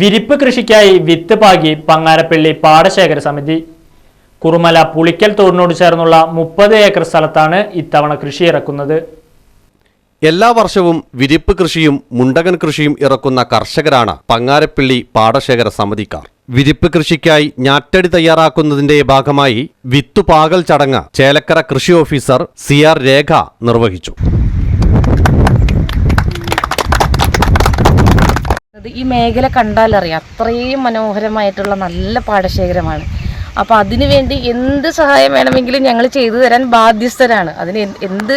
വിരിപ്പ് കൃഷിക്കായി വിത്ത് പാകി പങ്ങാരപ്പള്ളി പാടശേഖര സമിതി. കുറുമല പുളിക്കൽ തോടിനോട് ചേർന്നുള്ള മുപ്പത് ഏക്കർ സ്ഥലത്താണ് ഇത്തവണ കൃഷി ഇറക്കുന്നത്. എല്ലാ വർഷവും വിരിപ്പ് കൃഷിയും മുണ്ടകൻ കൃഷിയും ഇറക്കുന്ന കർഷകരാണ് പങ്ങാരപ്പള്ളി പാടശേഖര സമിതിക്കാർ. വിരിപ്പ് കൃഷിക്കായി ഞാറ്റടി തയ്യാറാക്കുന്നതിന്റെ ഭാഗമായി വിത്തുപാകൽ ചടങ്ങ് ചേലക്കര കൃഷി ഓഫീസർ സി ആർ രേഖ നിർവഹിച്ചു. അത് ഈ മേഖല കണ്ടാലറിയാം. അത്രയും മനോഹരമായിട്ടുള്ള നല്ല പാടശേഖരമാണ്. അപ്പോൾ അതിനുവേണ്ടി എന്ത് സഹായം വേണമെങ്കിലും ഞങ്ങൾ ചെയ്തു തരാൻ ബാധ്യസ്ഥരാണ്. അതിന് എന്ത്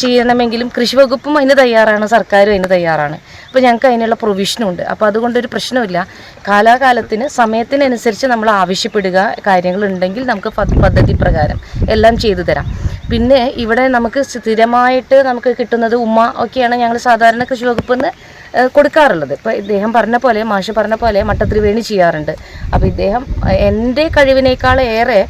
ചെയ്യണമെങ്കിലും കൃഷി വകുപ്പും അതിന് തയ്യാറാണ് സർക്കാരും അതിന് തയ്യാറാണ്. അപ്പോൾ ഞങ്ങൾക്ക് അതിനുള്ള പ്രൊവിഷനും ഉണ്ട്. അപ്പോൾ അതുകൊണ്ടൊരു പ്രശ്നമില്ല കാലാകാലത്തിന് സമയത്തിനനുസരിച്ച് നമ്മൾ ആവശ്യപ്പെടുക കാര്യങ്ങളുണ്ടെങ്കിൽ നമുക്ക് പദ്ധതി പ്രകാരം എല്ലാം ചെയ്തു തരാം. പിന്നെ ഇവിടെ നമുക്ക് സ്ഥിരമായിട്ട് നമുക്ക് കിട്ടുന്നത് ഉമ്മ ഒക്കെയാണ് ഞങ്ങൾ സാധാരണ കൃഷി വകുപ്പിൽ നിന്ന് കൊടുക്കാറുള്ളത്. ഇപ്പോൾ ഇദ്ദേഹം പറഞ്ഞ പോലെ മാഷ് പറഞ്ഞ പോലെ മട്ടത്രിവേണി ചെയ്യാറുണ്ട്. അപ്പോൾ ഇദ്ദേഹം എന്റെ കഴിവിനേക്കാൾ ഏറെ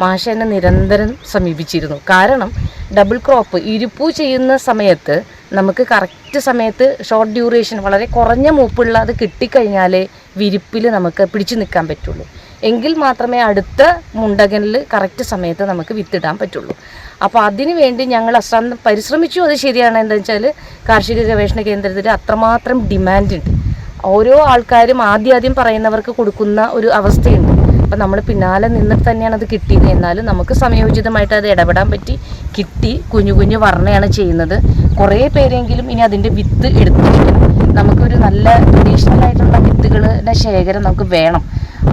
മാഷ എന്നെ നിരന്തരം സമീപിച്ചിരുന്നു. കാരണം ഡബിൾ ക്രോപ്പ് ഇരുപ്പു ചെയ്യുന്ന സമയത്ത് നമുക്ക് കറക്റ്റ് സമയത്ത് ഷോർട്ട് ഡ്യൂറേഷൻ വളരെ കുറഞ്ഞ മൂപ്പുള്ള അത് കിട്ടിക്കഴിഞ്ഞാലേ വിരിപ്പിൽ നമുക്ക് പിടിച്ചു നിൽക്കാൻ പറ്റുള്ളൂ. എങ്കിൽ മാത്രമേ അടുത്ത മുണ്ടകനിൽ കറക്റ്റ് സമയത്ത് നമുക്ക് വിത്തിടാൻ പറ്റുള്ളൂ. അപ്പോൾ അതിനു വേണ്ടി ഞങ്ങൾ അശ്രാന്തം പരിശ്രമിച്ചു. അത് ശരിയാണ്. എന്താ വെച്ചാൽ കാർഷിക ഗവേഷണ കേന്ദ്രത്തിൽ അത്രമാത്രം ഡിമാൻഡ് ഉണ്ട്. ഓരോ ആൾക്കാരും ആദ്യം ആദ്യം പറയുന്നവർക്ക് കൊടുക്കുന്ന ഒരു അവസ്ഥയുണ്ട്. അപ്പം നമ്മൾ പിന്നാലെ നിന്നിട്ട് തന്നെയാണ് അത് കിട്ടിയത്. എന്നാലും നമുക്ക് സമയോചിതമായിട്ട് അത് ഇടപെടാൻ പറ്റി. കിട്ടി. കുഞ്ഞു കുഞ്ഞു വർണയാണ് ചെയ്യുന്നത്. കുറേ പേരെങ്കിലും ഇനി അതിന്റെ വിത്ത് എടുത്തിരിക്കണം. നമുക്കൊരു നല്ല ട്രഡീഷണൽ ആയിട്ടുള്ള വിത്തുകളുടെ ശേഖരം നമുക്ക് വേണം.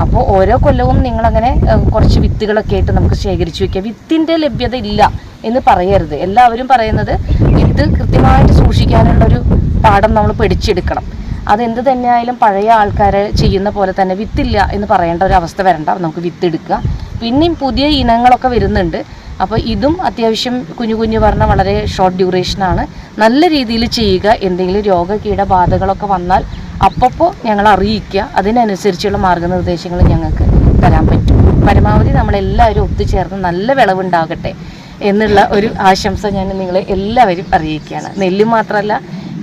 അപ്പോൾ ഓരോ കൊല്ലവും നിങ്ങളങ്ങനെ കുറച്ച് വിത്തുകളൊക്കെ ആയിട്ട് നമുക്ക് ശേഖരിച്ചു വയ്ക്കുക വിത്തിന്റെ ലഭ്യത ഇല്ല എന്ന് പറയരുത്. എല്ലാവരും പറയുന്നത് വിത്ത് കൃത്യമായിട്ട് സൂക്ഷിക്കാനുള്ളൊരു പാഠം നമ്മൾ പഠിച്ചെടുക്കണം. അതെന്ത് തന്നെയായാലും പഴയ ആൾക്കാർ ചെയ്യുന്ന പോലെ തന്നെ വിത്തില്ല എന്ന് പറയേണ്ട ഒരു അവസ്ഥ വരണ്ട. നമുക്ക് വിത്ത് എടുക്കുക പിന്നെയും പുതിയ ഇനങ്ങളൊക്കെ വരുന്നുണ്ട്. അപ്പോൾ ഇതും അത്യാവശ്യം കുഞ്ഞു കുഞ്ഞു പറഞ്ഞ വളരെ ഷോർട്ട് ഡ്യൂറേഷനാണ് നല്ല രീതിയിൽ ചെയ്യുക. എന്തെങ്കിലും രോഗകീടബാധകളൊക്കെ വന്നാൽ അപ്പപ്പോൾ ഞങ്ങൾ അറിയിക്കുക. അതിനനുസരിച്ചുള്ള മാർഗനിർദ്ദേശങ്ങൾ ഞങ്ങൾക്ക് തരാൻ പറ്റും. പരമാവധി നമ്മളെല്ലാവരും ഒത്തുചേർന്ന് നല്ല വിളവുണ്ടാകട്ടെ എന്നുള്ള ഒരു ആശംസ ഞാൻ നിങ്ങളെ എല്ലാവരും അറിയിക്കുകയാണ്. നെല്ല് മാത്രമല്ല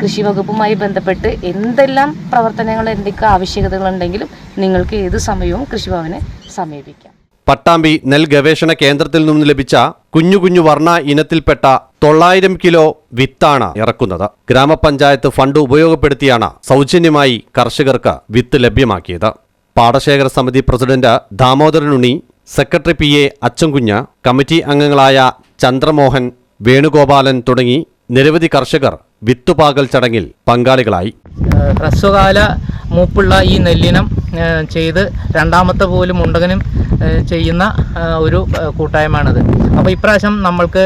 കൃഷി വകുപ്പുമായി ബന്ധപ്പെട്ട് എന്തെല്ലാം പ്രവർത്തനങ്ങൾ എന്തൊക്കെ ആവശ്യകതകളുണ്ടെങ്കിലും നിങ്ങൾക്ക് ഏത് സമയവും കൃഷിഭവനെ സമീപിക്കാം. പട്ടാമ്പി നെൽ ഗവേഷണ കേന്ദ്രത്തിൽ നിന്നും ലഭിച്ച കുഞ്ഞു കുഞ്ഞു വർണ ഇനത്തിൽപ്പെട്ട തൊള്ളായിരം കിലോ വിത്താണ് ഇറക്കുന്നത്. ഗ്രാമപഞ്ചായത്ത് ഫണ്ട് ഉപയോഗപ്പെടുത്തിയാണ് സൗജന്യമായി കർഷകർക്ക് വിത്ത് ലഭ്യമാക്കിയത്. പാടശേഖര സമിതി president Damodaranunni secretary P A Achankunju committee അംഗങ്ങളായ ചന്ദ്രമോഹൻ വേണുഗോപാലൻ തുടങ്ങി നിരവധി കർഷകർ വിത്തുപാകൽ ചടങ്ങിൽ പങ്കാളികളായി. ഹ്രസ്വകാല മൂപ്പുള്ള ഈ നെല്ലിനം ചെയ്ത് രണ്ടാമത്തെ പോലും മുണ്ടകനും ചെയ്യുന്ന ഒരു കൂട്ടായ്മയാണിത്. അപ്പോൾ ഇപ്രാവശ്യം നമ്മൾക്ക്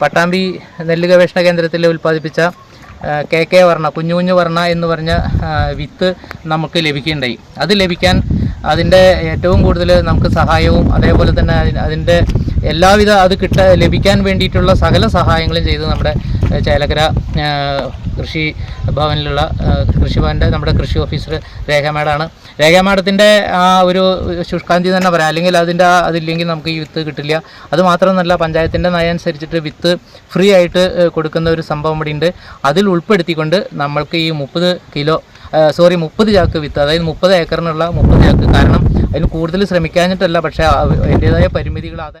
പട്ടാമ്പി നെല്ല് ഗവേഷണ കേന്ദ്രത്തിൽ ഉൽപ്പാദിപ്പിച്ച കെ കെ വർണ കുഞ്ഞു കുഞ്ഞു വർണ എന്ന് പറഞ്ഞ വിത്ത് നമുക്ക് ലഭിക്കുകയുണ്ടായി. അത് ലഭിക്കാൻ അതിന്റെ ഏറ്റവും കൂടുതൽ നമുക്ക് സഹായവും അതേപോലെ തന്നെ അതിന്റെ എല്ലാവിധ അത് കിട്ട ലഭിക്കാൻ വേണ്ടിയിട്ടുള്ള സകല സഹായങ്ങളും ചെയ്ത് നമ്മുടെ ചേലക്കര കൃഷി ഭവനിലുള്ള കൃഷിഭവന്റെ നമ്മുടെ കൃഷി ഓഫീസർ രേഖാമേടാണ് രേഖാമേടത്തിന്റെ ആ ഒരു ശുഷ്കാന്തി തന്നെ പറയാം. അല്ലെങ്കിൽ അതിന്റെ അതില്ലെങ്കിൽ നമുക്ക് ഈ വിത്ത് കിട്ടില്ല. അത് മാത്രമല്ല പഞ്ചായത്തിന്റെ നയം അനുസരിച്ചിട്ട് വിത്ത് ഫ്രീ ആയിട്ട് കൊടുക്കുന്ന ഒരു സംഭവം ഇവിടെ ഉണ്ട് അതിൽ ഉൾപ്പെടുത്തിക്കൊണ്ട് നമ്മൾക്ക് ഈ മുപ്പത് കിലോ സോറി മുപ്പത് ചാക്ക് വിത്ത് അതായത് മുപ്പത് ഏക്കറിനുള്ള മുപ്പത് ചാക്ക്. കാരണം അതിന് കൂടുതൽ ശ്രമിക്കാഞ്ഞിട്ടല്ല പക്ഷേ അതിന്റേതായ പരിമിതികൾ അത്